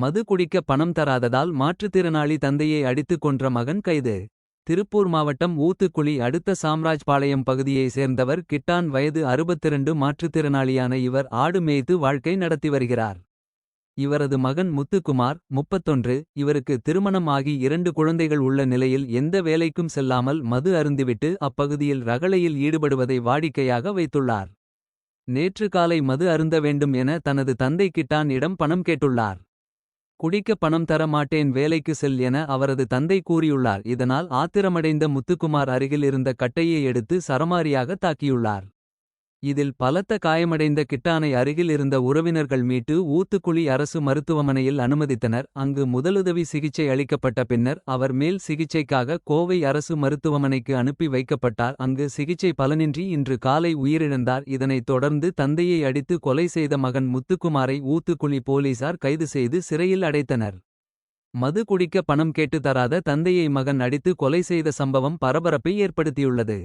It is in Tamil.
மது குடிக்க பணம் தராததால் மாற்றுத்திறனாளி தந்தையை அடித்துக் கொன்ற மகன் கைது. திருப்பூர் மாவட்டம் ஊத்துக்குளி அடுத்த சாம்ராஜ்பாளையம் பகுதியை சேர்ந்தவர் கிட்டான் வயது 62 மாற்றுத்திறனாளியான இவர் ஆடு மேய்த்து வாழ்க்கை நடத்தி வருகிறார். இவரது மகன் முத்துக்குமார் 31 இவருக்கு திருமணம் ஆகி இரண்டு குழந்தைகள் உள்ள நிலையில் எந்த வேலைக்கும் செல்லாமல் மது அருந்திவிட்டு அப்பகுதியில் ரகளையில் ஈடுபடுவதை வாடிக்கையாக வைத்துள்ளார். நேற்று காலை மது அருந்த வேண்டும் என தனது தந்தை கிட்டான் இடம் பணம் கேட்டுள்ளார். குடிக்க பணம் தர மாட்டேன் வேலைக்கு செல் என அவரது தந்தை கூறியுள்ளார் இதனால் ஆத்திரமடைந்த முத்துக்குமார் அருகில் இருந்த கட்டையை எடுத்து சரமாரியாக தாக்கியுள்ளார். இதில் பலத்த காயமடைந்த கிட்டானை அருகில் இருந்த உறவினர்கள் மீட்டு ஊத்துக்குழி அரசு மருத்துவமனையில் அனுமதித்தனர் அங்கு முதலுதவி சிகிச்சை அளிக்கப்பட்ட பின்னர் அவர் மேல் சிகிச்சைக்காக கோவை அரசு மருத்துவமனைக்கு அனுப்பி வைக்கப்பட்டார் அங்கு சிகிச்சை பலனின்றி இன்று காலை உயிரிழந்தார் இதனைத் தொடர்ந்து தந்தையை அடித்து கொலை செய்த மகன் முத்துக்குமாரை ஊத்துக்குழி போலீசார் கைது செய்து சிறையில் அடைத்தனர். மது குடிக்க பணம் கேட்டு தராத தந்தையை மகன் அடித்து கொலை செய்த சம்பவம் பரபரப்பை ஏற்படுத்தியுள்ளது.